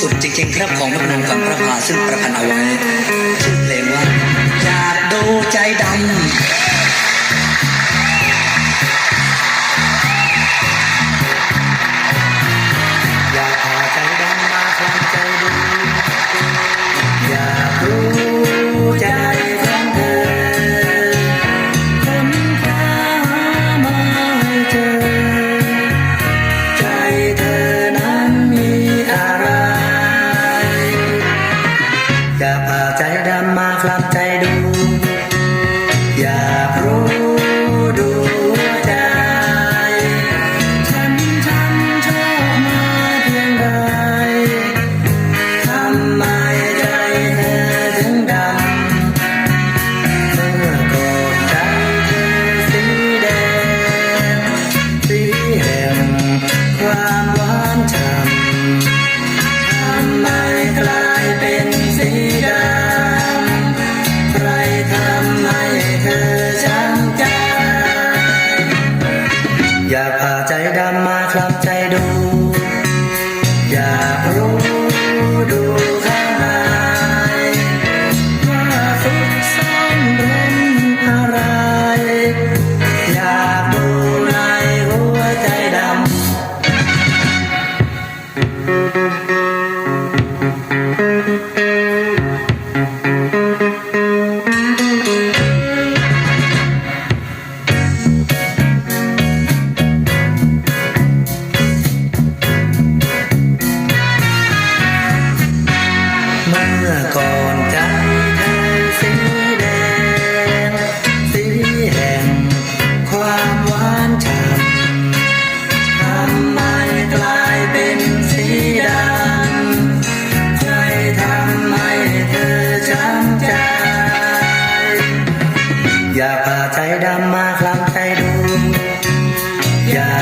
สุดจริงๆครับของนักนงกับพระพาซึ่งประพันเอาไว้ชื่เพลงว่าอยากดูใจดำ จำทำไกลายเป็นสีดำใจทำไมเธอช้ำใจ อย่าพาใจดำมาคลำใจดู อย่า